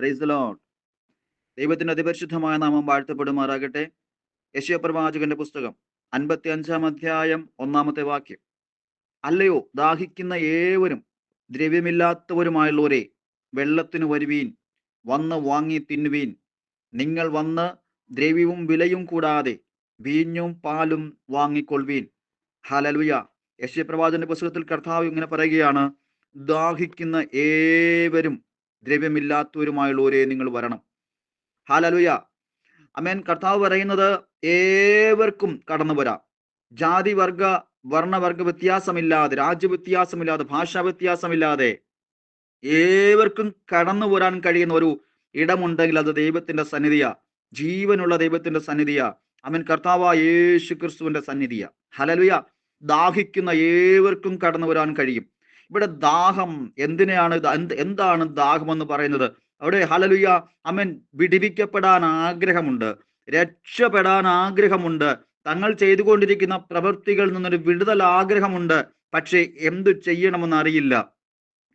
Price load ദൈവത്തിന്റെ അതിപരിശുദ്ധമായ നാമം വാഴ്ത്തപ്പെടുമാറാകട്ടെ. യശ്യ പ്രവാചകന്റെ പുസ്തകം അൻപത്തി അഞ്ചാം അധ്യായം ഒന്നാമത്തെ വാക്യം. അല്ലയോ ദാഹിക്കുന്ന ഏവരും ദ്രവ്യമില്ലാത്തവരുമായുള്ളവരെ വെള്ളത്തിന് വരുവീൻ വന്ന് വാങ്ങി തിന്നുവീൻ. നിങ്ങൾ വന്ന് ദ്രവ്യവും വിലയും കൂടാതെ വീഞ്ഞും പാലും വാങ്ങിക്കൊള്ളുവീൻ. ഹലലുയ യശ്യ പ്രവാചകന്റെ പുസ്തകത്തിൽ കർത്താവ് ഇങ്ങനെ പറയുകയാണ് ദാഹിക്കുന്ന ഏവരും ദ്രവ്യമില്ലാത്തവരുമായുള്ളവരെ നിങ്ങൾ വരണം. ഹാലലുയ. അമേൻ കർത്താവ് പറയുന്നത് ഏവർക്കും കടന്നു വരാം. ജാതി വർഗ വർണവർഗ വ്യത്യാസമില്ലാതെ രാജ്യ വ്യത്യാസമില്ലാതെ ഭാഷാ വ്യത്യാസമില്ലാതെ ഏവർക്കും കടന്നു വരാൻ കഴിയുന്ന ഒരു ഇടമുണ്ടെങ്കിൽ അത് ദൈവത്തിന്റെ സന്നിധിയാ. ജീവനുള്ള ദൈവത്തിന്റെ സന്നിധിയാ. അമൻ കർത്താവ് യേശു ക്രിസ്തുവിന്റെ സന്നിധിയാ. ഹലലുയ. ദാഹിക്കുന്ന ഏവർക്കും കടന്നു വരാൻ കഴിയും. ഇവിടെ ദാഹം എന്തിനെയാണ് എന്ത് എന്താണ് ദാഹം എന്ന് പറയുന്നത്? അവിടെ ഹലലുയ അമൻ വിടിവിക്കപ്പെടാൻ ആഗ്രഹമുണ്ട്. രക്ഷപ്പെടാൻ ആഗ്രഹമുണ്ട്. തങ്ങൾ ചെയ്തുകൊണ്ടിരിക്കുന്ന പ്രവൃത്തികളിൽ നിന്നൊരു വിടുതൽ ആഗ്രഹമുണ്ട്. പക്ഷേ എന്തു ചെയ്യണമെന്ന് അറിയില്ല.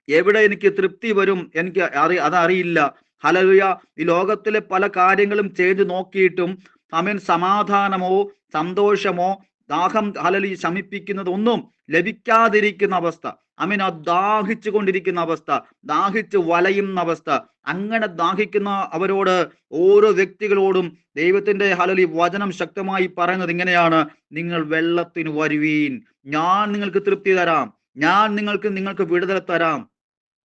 എവിടെ എനിക്ക് തൃപ്തി വരും എനിക്ക് അറി അതറിയില്ല. ഹലലുയ ഈ ലോകത്തിലെ പല കാര്യങ്ങളും ചെയ്തു നോക്കിയിട്ടും അമൻ സമാധാനമോ സന്തോഷമോ ദാഹം ഹലലി ശമിപ്പിക്കുന്നത് ഒന്നും ലഭിക്കാതിരിക്കുന്ന അവസ്ഥ. അമീൻ ആ ദാഹിച്ചു കൊണ്ടിരിക്കുന്ന അവസ്ഥ ദാഹിച്ച് വലയുന്ന അവസ്ഥ. അങ്ങനെ ദാഹിക്കുന്ന അവരോട് ഓരോ വ്യക്തികളോടും ദൈവത്തിന്റെ ഹലലി വചനം ശക്തമായി പറയുന്നത് ഇങ്ങനെയാണ്. നിങ്ങൾ വെള്ളത്തിന് വരുവീൻ. ഞാൻ നിങ്ങൾക്ക് തൃപ്തി തരാം. ഞാൻ നിങ്ങൾക്ക് നിങ്ങൾക്ക് വിടുതൽ തരാം.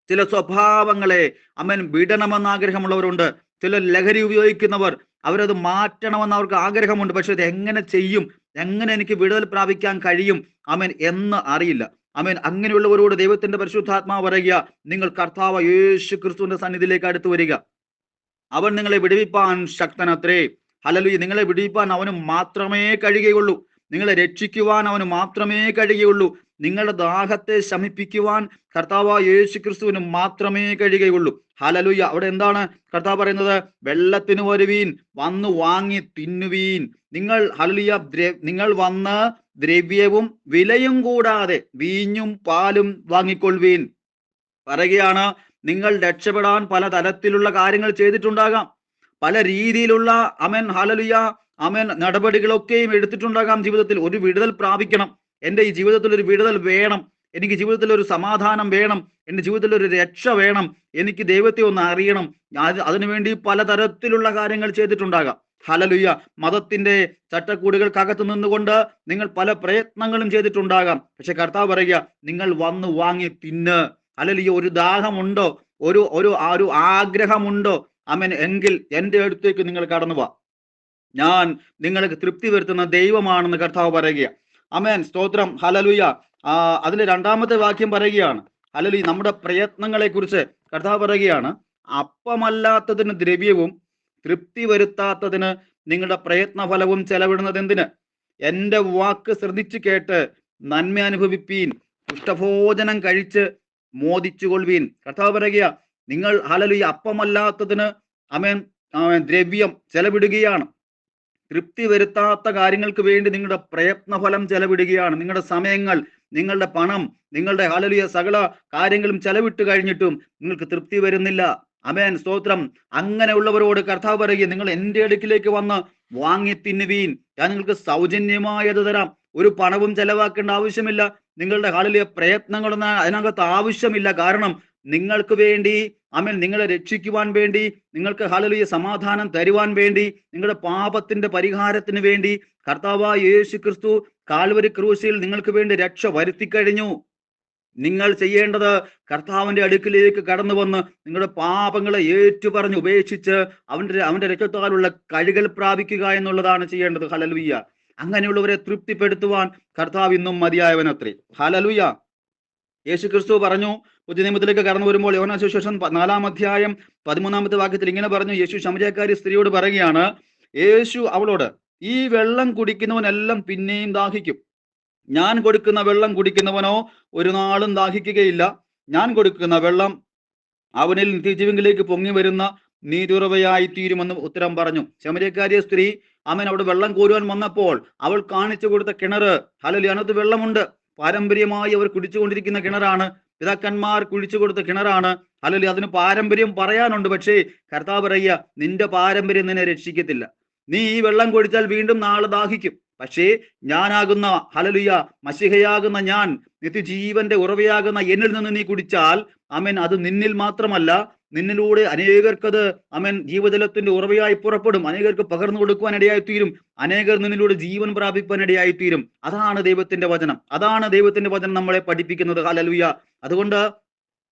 ചില സ്വഭാവങ്ങളെ അമ്മൻ വിടണമെന്ന് ആഗ്രഹമുള്ളവരുണ്ട്. ചില ലഹരി ഉപയോഗിക്കുന്നവർ അവരത് മാറ്റണമെന്ന് അവർക്ക് ആഗ്രഹമുണ്ട്. പക്ഷെ ഇത് എങ്ങനെ ചെയ്യും? എങ്ങനെ എനിക്ക് വിടുതൽ പ്രാപിക്കാൻ കഴിയും? അമൻ എന്ന് അറിയില്ല. അമേൻ. അങ്ങനെയുള്ളവരോട് ദൈവത്തിന്റെ പരിശുദ്ധാത്മാവ് പറയുക നിങ്ങൾ കർത്താവ് യേശു ക്രിസ്തുവിന്റെ സന്നിധിയിലേക്ക് അടുത്ത് വരിക. അവൻ നിങ്ങളെ വിടുവിപ്പാൻ ശക്തനത്രേ. ഹലലു നിങ്ങളെ വിടുവിപ്പാൻ അവന് മാത്രമേ കഴിയുകയുള്ളൂ. നിങ്ങളെ രക്ഷിക്കുവാൻ അവന് മാത്രമേ കഴിയുകയുള്ളൂ. നിങ്ങളുടെ ദാഹത്തെ ശമിപ്പിക്കുവാൻ കർത്താവ് യേശു ക്രിസ്തുവിന് മാത്രമേ കഴിയുകയുള്ളൂ. ഹലലുയ്യ അവിടെ എന്താണ് കർത്താവ് പറയുന്നത്? വെള്ളത്തിന് വരുവീൻ വന്ന് വാങ്ങി തിന്നുവീൻ. നിങ്ങൾ ഹലലുയ നിങ്ങൾ വന്ന് ദ്രവ്യവും വിലയും കൂടാതെ വീഞ്ഞും പാലും വാങ്ങിക്കൊള്ളുവീൻ. പറയുകയാണ് നിങ്ങൾ രക്ഷപ്പെടാൻ പല തരത്തിലുള്ള കാര്യങ്ങൾ ചെയ്തിട്ടുണ്ടാകാം. പല രീതിയിലുള്ള അമൻ ഹലലുയ അമൻ നടപടികളൊക്കെയും എടുത്തിട്ടുണ്ടാകാം ജീവിതത്തിൽ. ഒരു വിടുതൽ പ്രാപിക്കണം. എന്റെ ഈ ജീവിതത്തിൽ ഒരു വിടുതൽ വേണം. എനിക്ക് ജീവിതത്തിൽ ഒരു സമാധാനം വേണം. എന്റെ ജീവിതത്തിൽ ഒരു രക്ഷ വേണം. എനിക്ക് ദൈവത്തെ ഒന്ന് അറിയണം. അത് അതിനുവേണ്ടി പലതരത്തിലുള്ള കാര്യങ്ങൾ ചെയ്തിട്ടുണ്ടാകാം. ഹലലുയ്യ മതത്തിന്റെ ചട്ടക്കൂടുകൾക്കകത്ത് നിന്നുകൊണ്ട് നിങ്ങൾ പല പ്രയത്നങ്ങളും ചെയ്തിട്ടുണ്ടാകാം. പക്ഷെ കർത്താവ് പറയുക നിങ്ങൾ വന്ന് വാങ്ങി തിന്ന്. ഹലലുയ്യ ഒരു ദാഹമുണ്ടോ? ഒരു ഒരു ആ ഒരു ആഗ്രഹമുണ്ടോ? അമൻ എങ്കിൽ എന്റെ അടുത്തേക്ക് നിങ്ങൾ കടന്നു വാ. ഞാൻ നിങ്ങൾക്ക് തൃപ്തി വരുത്തുന്ന ദൈവമാണെന്ന് കർത്താവ് പറയുക അമേൻ സ്തോത്രം. ഹലലുയ്യ ആ അതിലെ രണ്ടാമത്തെ വാക്യം പറയുകയാണ്. ഹലലു നമ്മുടെ പ്രയത്നങ്ങളെ കുറിച്ച് കർത്താവ് പറയുകയാണ്. അപ്പമല്ലാത്തതിന് ദ്രവ്യവും തൃപ്തി വരുത്താത്തതിന് നിങ്ങളുടെ പ്രയത്ന ഫലവും ചെലവിടുന്നത് എന്തിന്? എന്റെ വാക്ക് ശ്രദ്ധിച്ചു കേട്ട് നന്മ അനുഭവിപ്പീൻ പുഷ്ടഭോജനം കഴിച്ച് മോദിച്ചുകൊള്ളുവീൻ. കർത്താവ് പറയുക നിങ്ങൾ ഹലലു അപ്പമല്ലാത്തതിന് അമേൻ ദ്രവ്യം ചെലവിടുകയാണ്. തൃപ്തി വരുത്താത്ത കാര്യങ്ങൾക്ക് വേണ്ടി നിങ്ങളുടെ പ്രയത്നഫലം ചെലവിടുകയാണ്. നിങ്ങളുടെ സമയങ്ങൾ നിങ്ങളുടെ പണം നിങ്ങളുടെ ഹലലിയ സകല കാര്യങ്ങളും ചെലവിട്ട് കഴിഞ്ഞിട്ടും നിങ്ങൾക്ക് തൃപ്തി വരുന്നില്ല. അമേൻ. സ്തോത്രം. അങ്ങനെയുള്ളവരോട് കർത്താവ് പറയുക നിങ്ങൾ എന്റെ അടുക്കിലേക്ക് വന്ന് വാങ്ങി തിന്നുവീൻ. ഞാൻ നിങ്ങൾക്ക് സൗജന്യമായത് തരാം. ഒരു പണവും ചെലവാക്കേണ്ട ആവശ്യമില്ല. നിങ്ങളുടെ ഹാളിലെ പ്രയത്നങ്ങളൊന്നും അതിനകത്ത് ആവശ്യമില്ല. കാരണം നിങ്ങൾക്ക് വേണ്ടി അമേൻ നിങ്ങളെ രക്ഷിക്കുവാൻ വേണ്ടി നിങ്ങൾക്ക് ഹലലിയ സമാധാനം തരുവാൻ വേണ്ടി നിങ്ങളുടെ പാപത്തിന്റെ പരിഹാരത്തിന് വേണ്ടി കർത്താവായ യേശു ക്രിസ്തു കാൽവരി ക്രൂശിൽ നിങ്ങൾക്ക് വേണ്ടി രക്ഷ വരുത്തി കഴിഞ്ഞു. നിങ്ങൾ ചെയ്യേണ്ടത് കർത്താവിന്റെ അടുക്കിലേക്ക് കടന്നു വന്ന് നിങ്ങളുടെ പാപങ്ങളെ ഏറ്റുപറഞ്ഞ് ഉപേക്ഷിച്ച് അവന്റെ അവന്റെ രക്തത്താലുള്ള കഴുകൽ പ്രാപിക്കുക എന്നുള്ളതാണ് ചെയ്യേണ്ടത്. ഹലലുയ്യ അങ്ങനെയുള്ളവരെ തൃപ്തിപ്പെടുത്തുവാൻ കർത്താവ് ഇന്നും മതിയായവനത്രേ. ഹലലുയ്യ യേശു ക്രിസ്തു പറഞ്ഞു പുതിയ നിയമത്തിലേക്ക് കടന്നു വരുമ്പോൾ യോന സുശേഷം നാലാം അധ്യായം പതിമൂന്നാമത്തെ വാക്യത്തിൽ ഇങ്ങനെ പറഞ്ഞു. യേശു ശമരക്കാരി സ്ത്രീയോട് പറയുകയാണ് യേശു അവളോട് ഈ വെള്ളം കുടിക്കുന്നവനെല്ലാം പിന്നെയും ദാഹിക്കും. ഞാൻ കൊടുക്കുന്ന വെള്ളം കുടിക്കുന്നവനോ ഒരു നാളും ദാഹിക്കുകയില്ല. ഞാൻ കൊടുക്കുന്ന വെള്ളം അവനിൽ നിത്യജീവങ്കിലേക്ക് പൊങ്ങി വരുന്ന നീതുറവയായി തീരുമെന്ന് ഉത്തരം പറഞ്ഞു. ശമരക്കാരിയ സ്ത്രീ അവൻ അവിടെ വെള്ളം കോരുവാൻ വന്നപ്പോൾ അവൾ കാണിച്ചു കൊടുത്ത കിണർ ഹലലി അതിനകത്ത് വെള്ളമുണ്ട്. പാരമ്പര്യമായി അവർ കുടിച്ചുകൊണ്ടിരിക്കുന്ന കിണറാണ്. പിതാക്കന്മാർ കുഴിച്ചു കൊടുത്ത കിണറാണ്. അല്ലെങ്കിൽ അതിന് പാരമ്പര്യം പറയാനുണ്ട്. പക്ഷേ കർത്താവ് പറയ്യ നിന്റെ പാരമ്പര്യം നിന്നെ രക്ഷിക്കത്തില്ല. നീ ഈ വെള്ളം കുടിച്ചാൽ വീണ്ടും നാളെ ദാഹിക്കും. പക്ഷേ ഞാനാകുന്ന ഹലലുയ മഷിഹയാകുന്ന ഞാൻ നിത്യജീവന്റെ ഉറവയാകുന്ന എന്നിൽ നിന്ന് നീ കുടിച്ചാൽ അമൻ അത് നിന്നിൽ മാത്രമല്ല നിന്നിലൂടെ അനേകർക്കത് അമൻ ജീവജലത്തിന്റെ ഉറവയായി പുറപ്പെടും. അനേകർക്ക് പകർന്നു കൊടുക്കുവാൻ ഇടയായി തീരും അനേകർ നിന്നിലൂടെ ജീവൻ പ്രാപിക്കുവാൻ ഇടയായി തീരും അതാണ് ദൈവത്തിന്റെ വചനം. അതാണ് ദൈവത്തിന്റെ വചനം നമ്മളെ പഠിപ്പിക്കുന്നത്. ഹലലുയ അതുകൊണ്ട്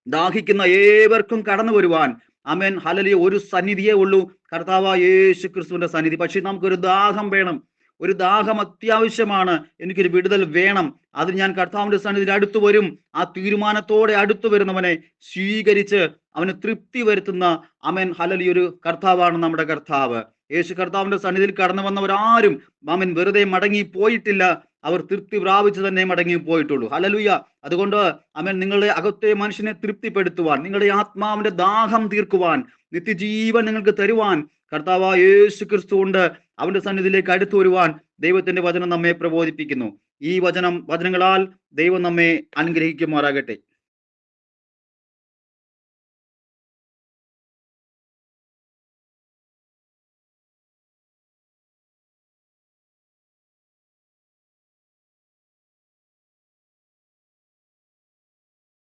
ദാഹിക്കുന്ന ഏവർക്കും കടന്നു വരുവാൻ അമേൻ ഹലലിയ ഒരു സന്നിധിയേ ഉള്ളൂ. കർത്താവ് യേശു ക്രിസ്തുവിന്റെ സന്നിധി. പക്ഷെ നമുക്കൊരു ദാഹം വേണം. ഒരു ദാഹം അത്യാവശ്യമാണ്. എനിക്കൊരു വിടുതൽ വേണം. അത് ഞാൻ കർത്താവിന്റെ സന്നിധിയിൽ അടുത്തു വരും. ആ തീരുമാനത്തോടെ അടുത്തു വരുന്നവനെ സ്വീകരിച്ച് അവന് തൃപ്തി വരുത്തുന്ന അമൻ ഹലലി ഒരു കർത്താവാണ് നമ്മുടെ കർത്താവ്. യേശു കർത്താവിന്റെ സന്നിധിയിൽ കടന്നു വന്നവരാരും അമൻ വെറുതെ മടങ്ങി പോയിട്ടില്ല. അവർ തൃപ്തി പ്രാപിച്ചു തന്നെ മടങ്ങി പോയിട്ടുള്ളൂ. ഹലലുയ അതുകൊണ്ട് അമൻ നിങ്ങളുടെ അകത്തെ മനുഷ്യനെ തൃപ്തിപ്പെടുത്തുവാൻ നിങ്ങളുടെ ആത്മാവിന്റെ ദാഹം തീർക്കുവാൻ നിത്യജീവൻ നിങ്ങൾക്ക് തരുവാൻ കർത്താവ് യേശു ക്രിസ്തു ഉണ്ട് അവന്റെ സന്നിധിയിലേക്ക് അടുത്തു വരുവാൻ ദൈവത്തിന്റെ വചനം നമ്മെ പ്രബോധിപ്പിക്കുന്നു. ഈ വചനം വചനങ്ങളാൽ ദൈവം നമ്മെ അനുഗ്രഹിക്കുമാറാകട്ടെ.